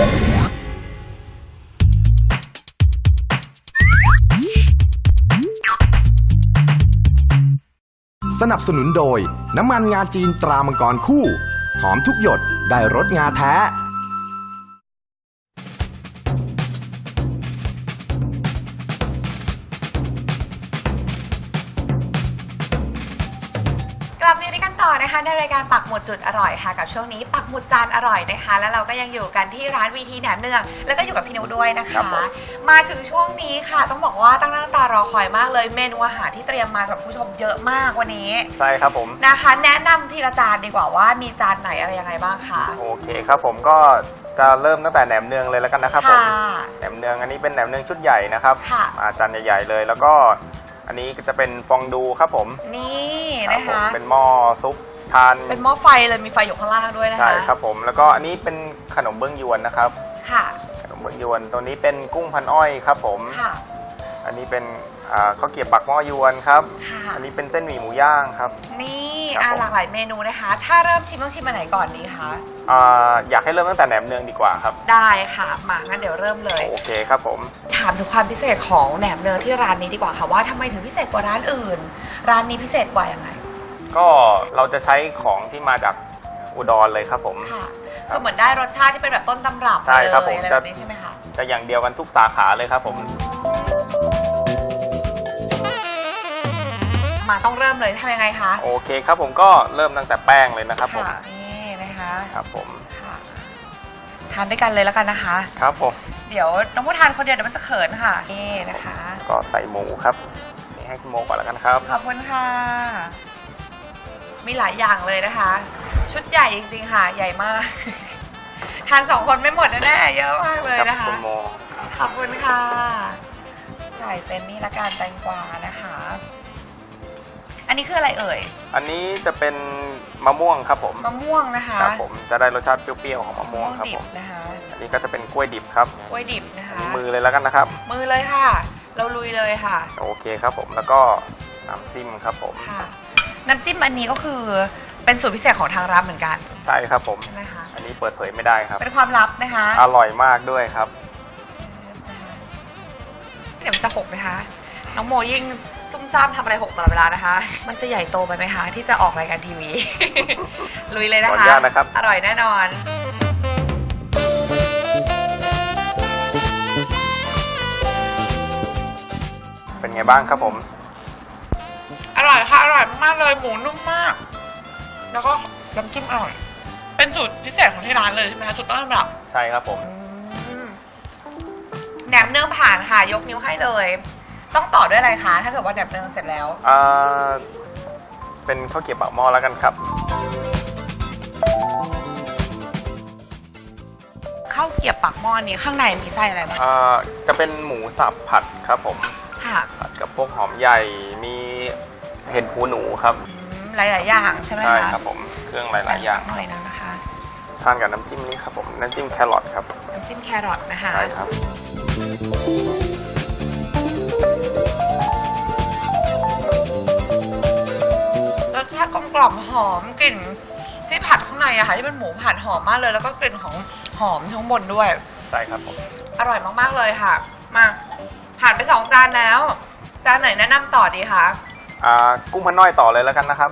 สนับสนุนโดย น้ำมันงาจีนตรามังกรคู่ หอมทุกหยดได้รสงาแท้ กลับมาอยู่ด้วยกัน ต่อนะคะในรายการปักหมุดจุดอร่อยค่ะกับช่วงนี้ปักหมุดจานอร่อยนะคะ แล้วเราก็ยังอยู่กันที่ร้านวีทีแหนมเนืองแล้วก็อยู่กับพี่นุด้วยนะครัคะ บผม มาถึงช่วงนี้ค่ะ ต้องบอกว่าตั้งหน้าตารอคอยมากเลย เมนูอาหารที่เตรียมมาสำหรับผู้ชมเยอะมากวันนี้ใช่ครับผม นะคะ แนะนำทีละจานดีกว่าว่ามีจานไหนอะไรยังไงบ้างคะโอเคครับผมก็จะเริ่มตั้งแต่แหนมเนืองเลยแล้วกันนะครับผมค่ะแหนมเนืองอันนี้เป็นแหนมเนืองชุดใหญ่นะครับค่ะ มาจานใหญ่ๆเลย แล้วก็ อันนี้ก็จะเป็นฟองดูครับผมนี่ครันะผมคะเป็นหม้อซุปทานเป็นหม้อไฟเลยมีไฟอยู่ข้างล่างด้วยนะคะใช่ครับผมแล้วก็อันนี้เป็นขนมเบื้องยวนนะครับ ค่ะขนมเบื้องยวนตัวนี้เป็นกุ้งพันอ้อยครับผม ค่ะ อันนี้เป็น อ่าข้าวเกรี๊ยวปักหม้อยวนครับ ค่ะ อันนี้เป็นเส้นหมี่หมูย่างครับ นี่ครับอะผม หลากหลายเมนูนะคะ ถ้าเริ่มชิมต้องชิมอันไหนก่อนดีคะอ่าอยากให้เริ่มตั้งแต่แหนมเนืองดีกว่าครับ ได้ค่ะมางั้นเดี๋ยวเริ่มเลย โอเคครับผม ถามถึงความพิเศษของแหนมเนืองที่ร้านนี้ดีกว่าค่ะว่าทำไมถึงพิเศษกว่าร้านอื่น ร้านนี้พิเศษกว่ายังไงก็เราจะใช้ของที่มาจากอุดรเลยครับผม ค่ะครับคือเหมือนได้รสชาติที่เป็นแบบต้นตำรับใช่เลยครับผมอะไรจะแบบนี้ใช่ไหมคะจะอย่างเดียวกันทุกสาขาเลยครับผม มาต้องเริ่มเลยทำยังไงคะโอเคครับผมก็เริ่มตั้งแต่แป้งเลยนะครับผมค่ะนี่นะคะครับผมค่ะทานด้วยกันเลยแล้วกันนะคะ ครับผม เดี๋ยวน้องผู้ทานคนเดียวเดี๋ยวมันจะเขินค่ะนี่นะคะ ก็ใส่หมูครับนี่ให้คุณโมก่อนแล้วกันครับ ขอบคุณค่ะ มีหลายอย่างเลยนะคะ ชุดใหญ่จริงๆค่ะ ใหญ่มาก ทานสองคนไม่หมดแน่ๆเยอะมากเลยครันะคะคุณโมขอบคุณค่ะ ใส่เป็นนี่ละกันแตงกวานะคะ อันนี้คืออะไรเอ่ยอันนี้จะเป็นมะม่วงครับผมมะม่วงนะคะครับผมจะได้รสชาติเปรี้ยวๆของมะม่วงครับดิผบมนะคะอันนี้ก็จะเป็นกล้วยดิบครับกล้วยดิบนะคะ มือเลยแล้วกันนะครับ มือเลยค่ะ เราลุยเลยค่ะโอเคครับผมแล้วก็น้ำจิ้มครับผมค่ะ น้ำจิ้มอันนี้ก็คือเป็นสูตรพิเศษของทางร้านเหมือนกันใช่ครับผม ใช่ไหมคะอันนี้เปิดเผยไม่ได้ครับ เป็นความลับนะคะอร่อยมากด้วยครับเดี๋ยวมันจะหกไหมคะ น้องโมยิ่ง ซุ่มซ่ามทำอะไรหกตลอดเวลานะคะ มันจะใหญ่โตไปไหมคะที่จะออกรายการทีวี ลุยเลยนะขออคะนุญาตนะครับ อร่อยแน่นอน เป็นไงบ้างครับผม อร่อยค่ะ อร่อยมากๆเลยหมูนุ่มมาก แล้วก็น้ำจิ้มอร่อย เป็นสูตรพิเศษของที่ร้านเลยใช่ไหมคะสูตรต้นตำรับใช่ครับผม อืมแหนมเนืองผ่านค่ะ ยกนิ้วให้เลย ต้องต่อด้วยอะไรคะ ถ้าเกิดว่าแหนมเนืองเสร็จแล้ว อ่าเป็นข้าวเกรี๊ยวปากหม้อแล้วกันครับ ข้าวเกรียบปากหม้อนี้ข้างในมีไส้อะไรบ้างอ่าจะเป็นหมูสับผัดครับผมค่ะผัดกับพวกหอมใหญ่มีเห็ดหูหนูครับอืมหลายๆอย่างใช่ไหมคะใช่ครับผมเครื่องหลาย ๆ อย่าง สักหน่อยนึงนะคะ ทานกับน้ำจิ้มนี้ครับผมน้ำจิ้มแครอทครับน้ำจิ้มแครอทนะคะ ใช่ครับ รสชาติกลมกล่อมหอมกลิ่นที่ผัดข้างในอะค่ะที่เป็นหมูผัดหอมมากเลย แล้วก็กลิ่นของหอมข้างบนด้วย ใช่ครับผม อร่อยมากๆเลยค่ะ มาผ่านไปสองจานแล้วจานไหนแนะนำต่อดีคะ อ่ากุ้งพันน้อยต่อเลยแล้วกันนะครับ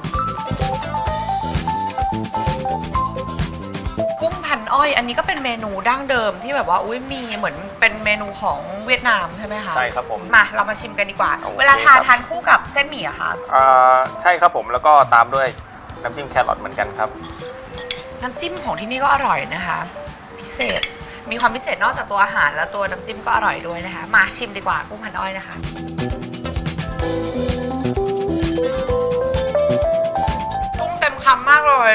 อ้อยอันนี้ก็เป็นเมนูดั้งเดิมที่แบบว่าอุ้ยมีเหมือนเป็นเมนูของเวียดนามใช่ไหมคะใช่ครับผมมาเรามาชิมกันดีกว่า โอเคเวลาทานครับ ทานคู่กับเส้นหมี่อะคะอ่าใช่ครับผมแล้วก็ตามด้วยน้ำจิ้มแครอทเหมือนกันครับ น้ำจิ้มของที่นี่ก็อร่อยนะคะ พิเศษมีความพิเศษนอกจากตัวอาหารแล้วตัวน้ำจิ้มก็อร่อยด้วยนะคะ มาชิมดีกว่ากุ้งพันอ้อยนะคะ กุ้งเต็มคำมากเลย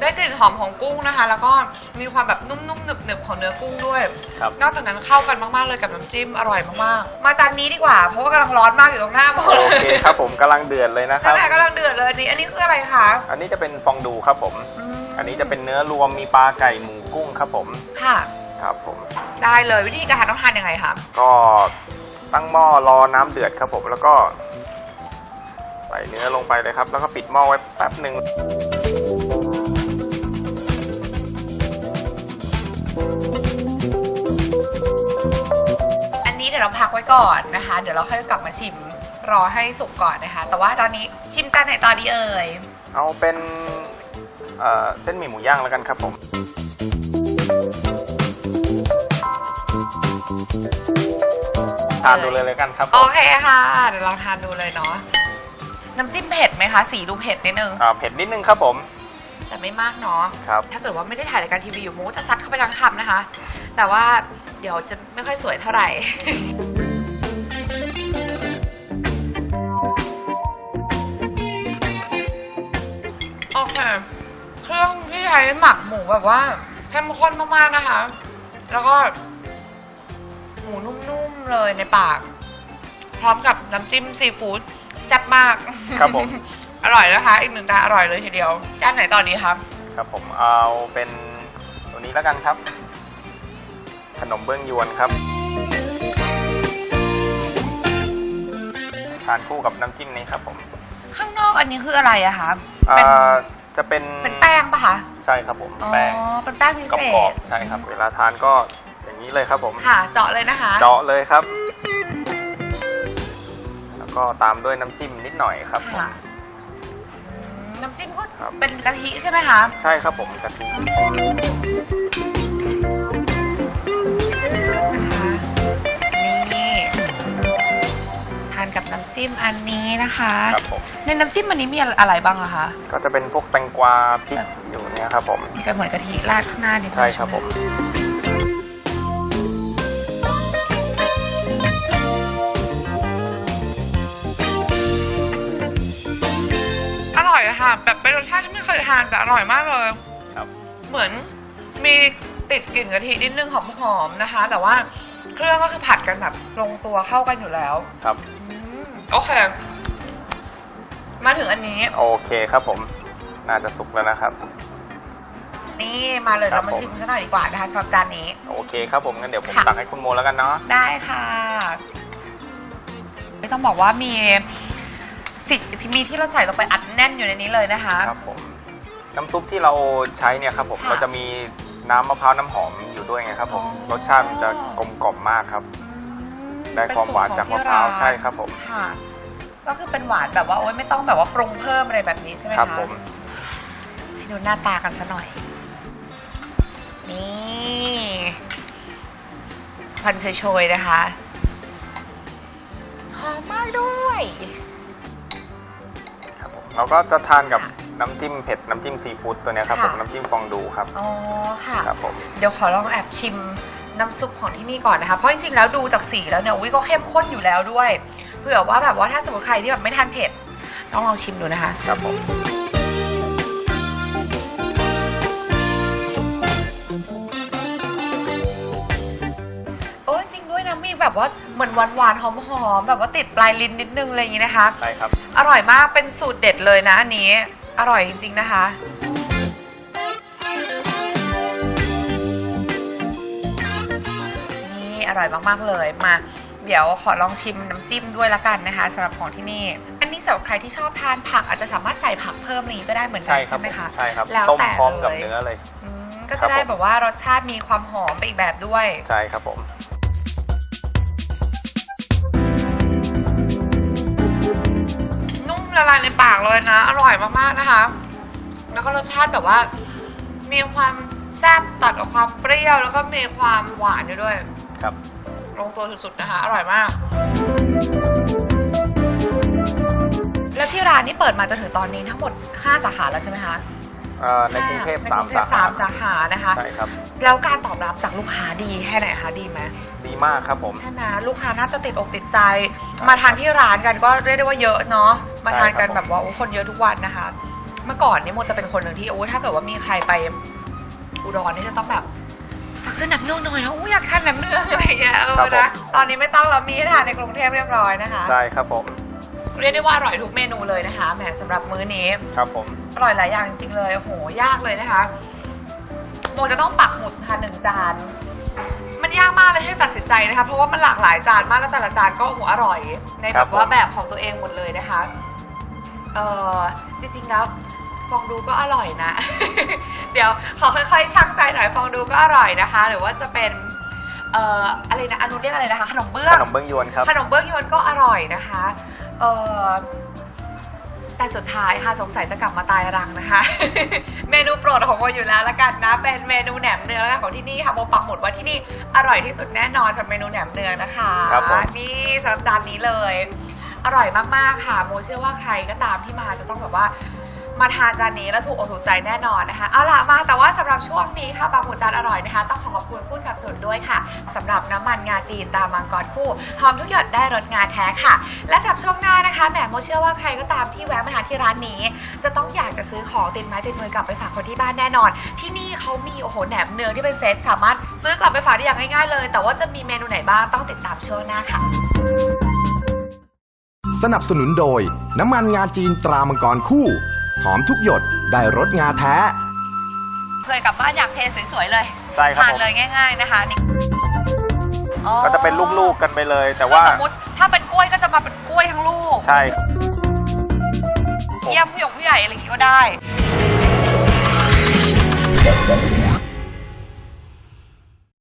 ได้กลิ่นหอมของกุ้งนะคะ แล้วก็มีความแบบนุ่มๆหนึบๆของเนื้อกุ้งด้วย ครับ นอกจากนั้นเข้ากันมากๆเลยกับน้ำจิ้มอร่อยมากๆ มาจานนี้ดีกว่า เพราะว่ากำลังร้อนมากอยู่ตรงหน้าบอกเลโอยเคครับผมกำลังเดือดเลยนะคนั่รันบแหละกำลังเดือดเลยอันนี้อันนี้คืออะไรคะอันนี้จะเป็นฟองดูครับผม มอันนี้จะเป็นเนื้อรวมมีปลาไก่หมูกุ้งครับผมค่ะ ครับผม ได้เลยวิธีการทานต้องทานยังไงคะก็ตั้งหม้อรอน้ำเดือดครับผมแล้วก็ ใส่เนื้อลงไปเลยครับ แล้วก็ปิดหม้อไว้แป๊บหนึ่ง ดี๋ยวเราพักไว้ก่อนนะคะ เดี๋ยวเราค่อยกลับมาชิมรอให้สุกก่อนนะคะ แต่ว่าตอนนี้ชิมกันไหนตอนนี้เอ่ยเอาเป็นเอ่อเส้นหมี่หมูย่างแล้วกันครับผมทานดูเลยเลยกันครับผมโอเคค่ะ เดี๋ยวลองทานดูเลยเนาะน้ำจิ้มเผ็ดไหมคะ สีดูเผ็ดนิดนึง อ่าเผ็ดนิดนึงครับผม แต่ไม่มากเนาะครับ ถ้าเกิดว่าไม่ได้ถ่ายรายการทีวีอยู่มูจะซัดเข้าไปทั้งคำนะคะ แต่ว่าเดี๋ยวจะไม่ค่อยสวยเท่าไหร่ โอเค เครื่องที่ใช้หมักหมูแบบว่าเข้มข้นมากๆนะคะ แล้วก็ หมูนุ่มๆเลยในปาก พร้อมกับน้ำจิ้มซีฟู้ดแซ่บมาก ครับผม อร่อยนะคะ อีกหนึ่งจานอร่อยเลยทีเดียวจานไหนตอนนี้ครับ ครับผมเอาเป็นตัวนี้แล้วกันครับ ขนมเบื้องยวนครับ ทานคู่กับน้ำจิ้มนี้ครับผมข้างนอกอันนี้คืออะไรอะคะอ่เป็นาจะเป็นเป็นแป้งปะคะ ใช่ครับผมอ๋อ แป้งเป็นแป้งพิกรเศอบษๆใช่ครับ เวลาทานก็อย่างนี้เลยครับผม ค่ะ เจาะเลยนะคะ เจาะเลยครับ แล้วก็ตามด้วยน้ำจิ้มนิดหน่อยครับผม ค่ะอืมน้ำจิ้มก็ครับ เป็นกะทิใช่ไหมคะ ใช่ครับผมกะทิ กับน้ำจิ้มอันนี้นะคะครับผมในน้ำจิ้มอันนี้มีอะไรบ้างอะคะก็จะเป็นพวกแตงกวาพริกอยู่เนี่ยครับผมมีกันเหมือนกะทิราดข้างหน้านิดนึงใช่ครับไหผมอร่อยอะค่ะแบบเป็นรสชาติที่ไม่เคยทานแต่อร่อยมากเลยครับเหมือนมีติดกลิ่นกะทินิดนึงหอมๆนะคะ แต่ว่าเครื่องก็คือผัดกันแบบลงตัวเข้ากันอยู่แล้วครับอืม โอเค มาถึงอันนี้ โอเคครับผม น่าจะสุกแล้วนะครับ นี่มาเลยครัเราบมาผม ชิมซะหน่อยดีกว่านะคะสำหรับจานนี้ โอเคครับผมงั้นเดี๋ยวผมค่ะ ตักให้คุณโมแล้วกันเนาะ ได้ค่ะไม่ต้องบอกว่ามีสิ่งที่มีที่เราใส่ลงไปอัดแน่นอยู่ในนี้เลยนะคะ ครับผม น้ำซุปที่เราใช้เนี่ยครับผมค่ะเราจะมีน้ำมะพร้าวน้ำหอมอยู่ด้วยไงครับผม อ๋อ รสชาติมันจะกลมกล่อมมากครับ ได้เป็นความสูตรหวานของจากมะที่พร้าวนใช่ครับผม ค่ะ ก็คือเป็นหวานแบบว่าโอ๊ยไม่ต้องแบบว่าปรุงเพิ่มอะไรแบบนี้ใช่ไหมครับคะผม ให้ดูหน้าตากันซะหน่อย นี่ควันโชยๆนะคะ หอมมากด้วย ครับผมเราก็จะทานกับน้ำจิ้มเผ็ดน้ำจิ้มซีฟู้ดตัวเนี้ยครับผมค่ะ น้ำจิ้มฟองดูครับอ๋อค่ะ ครับผม เดี๋ยวขอลองแอบชิม น้ำซุปของที่นี่ก่อนนะคะ เพราะจริงๆแล้วดูจากสีแล้วเนี่ยอุ้ยก็เข้มข้นอยู่แล้วด้วย เผื่อว่าแบบว่าถ้าสมมติใครที่แบบไม่ทานเผ็ดต้องลองชิมดูนะคะครับผมโอ้ยจริงด้วยนะมีแบบว่าเหมือนหวานๆหอมๆแบบว่าติดปลายลิ้นนิดนึงอะไรอย่างนี้นะคะ ใช่ครับ อร่อยมากเป็นสูตรเด็ดเลยนะอันนี้ อร่อยจริง ๆ นะคะ ร่อยมากๆเลย มา เดี๋ยวขอลองชิมน้ำจิ้มด้วยละกันนะคะสำหรับของที่นี่ อันนี้สำหรับใครที่ชอบทานผักอาจจะสามารถใส่ผักเพิ่มอะไรอย่างนี้ก็ได้เหมือนกัใช่นครับใช่ไหมคะใช่ครับแล้วต้มแต่พร้อมกับเลยเนื้อเลย อืมก็ครัจะบได้ผม แบบว่ารสชาติมีความหอมไปอีกแบบด้วย ใช่ครับผม นุ่มละลายในปากเลยนะ อร่อยมากๆนะคะ แล้วก็รสชาติแบบว่า มีความแซ่บตัดกับความเปรี้ยว แล้วก็มีความหวานอยู่ด้วยครับ ลงตัวสุดๆนะคะ อร่อยมาก แล้วที่ร้านนี่เปิดมาจนถึงตอนนี้ทั้งหมด 5 สาขาแล้วใช่ไหมคะเอ่อในกรุงเทพในสากมรุงเทสาพขาสามสาขานะคะใช่ครับแล้วการตอบรับจากลูกค้าดีแค่ไหนคะดีไหมดีมากครับผมใช่ไหมลูกค้าน่าจะติดอกติดใจ มาทานที่ร้านกันก็เรียกได้ว่าเยอะเนาะมาทานกันใช่ครับแบบว่าโอ้คนเยอะทุกวันนะคะ เมื่อก่อนนี่โมจะเป็นคนหนึ่งที่โอ้ถ้าเกิดว่ามีใครไปอุดรนี่จะต้องแบบฝาก ซื้อน้ำเนืองหน่อยนะอู้อยากทานน้ำเนืองอะไรอย่างเงี้ยเออนะตอนนี้ไม่ต้องเรามีให้ทานในกรุงเทพเรียบร้อยนะคะใช่ครับผมเรียกได้ว่าอร่อยทุกเมนูเลยนะคะแหมสำหรับมื้อนี้ ครับผม อร่อยหลายอย่างจริงๆเลยโอ้โหยากเลยนะคะโมจะต้องปักหมุดทานหนึ่งจาน มันยากมากเลยที่จะตัดสินใจนะคะ เพราะว่ามันหลากหลายจานมากแล้วแต่ละจานก็โอ้โหอร่อย ในแบบว่าแบบของตัวเองหมดเลยนะคะเออจริงๆแล้ว ฟองดูก็อร่อยนะ เดี๋ยวขอค่อยๆชั่งใจหน่อยฟองดูก็อร่อยนะคะ หรือว่าจะเป็นเอ่ออะไรนะอนุเรียกอะไรนะคะขนมเบื้อขงนมเบื้องยวนครับขนมเบื้องยวนก็อร่อยนะคะเอ่อแต่สุดท้ายค่ะสงสัยจะกลับมาตายรังนะคะ เมนูโปรดของโมอยู่แล้วละกันนะ เป็นเมนูแหนมเนืองของที่นี่ค่ะโมปักหมุดว่าที่นี่อร่อยที่สุดแน่นอนสำหรับเมนูแหนมเนืองนะคะครับผมนี่สำหรับจานนี้เลย อร่อยมากๆค่ะ โมเชื่อว่าใครก็ตามที่มาจะต้องแบบว่า มาทานจานนี้แล้วถูกอกถูกใจแน่นอนนะคะ เอาล่ะมาแต่ว่าสำหรับช่วงนี้ค่ะบางหมูจานอร่อยนะคะ ต้องขอขอบคุณผู้สนับสนุนด้วยค่ะสำหรับน้ำมันงาจีนตามังกรคู่หอมทุกหยดได้รสงาแท้ค่ะ และสำหรับช่วงหน้านะคะแหมโมเชื่อว่าใครก็ตามที่แวะมาทานที่ร้านนี้ จะต้องอยากจะซื้อของติดไม้ติดมือกลับไปฝากคนที่บ้านแน่นอน ที่นี่เขามีโอ้โหแหนมเนืองที่เป็นเซตสามารถซื้อกลับไปฝากได้อย่างง่ายๆเลย แต่ว่าจะมีเมนูไหนบ้างต้องติดตามช่วงหน้าค่ะ สนับสนุนโดย น้ำมันงาจีนตรามังกรคู่ อมทุกหยดได้รสงาแท้ เคยกลับบ้านอยากเทสวยๆเลยใช่ครับทานผม เลยง่าย ๆนะคะนี่อ๋อก็จะเป็นลูกๆกันไปเลย แต่คือว่าสมมติถ้าเป็นกล้วยก็จะมาเป็นกล้วยทั้งลูก ใช่ เยี่ยมผู้หยงผู้ใหญ่อะไรอย่างงี้ก็ได้ค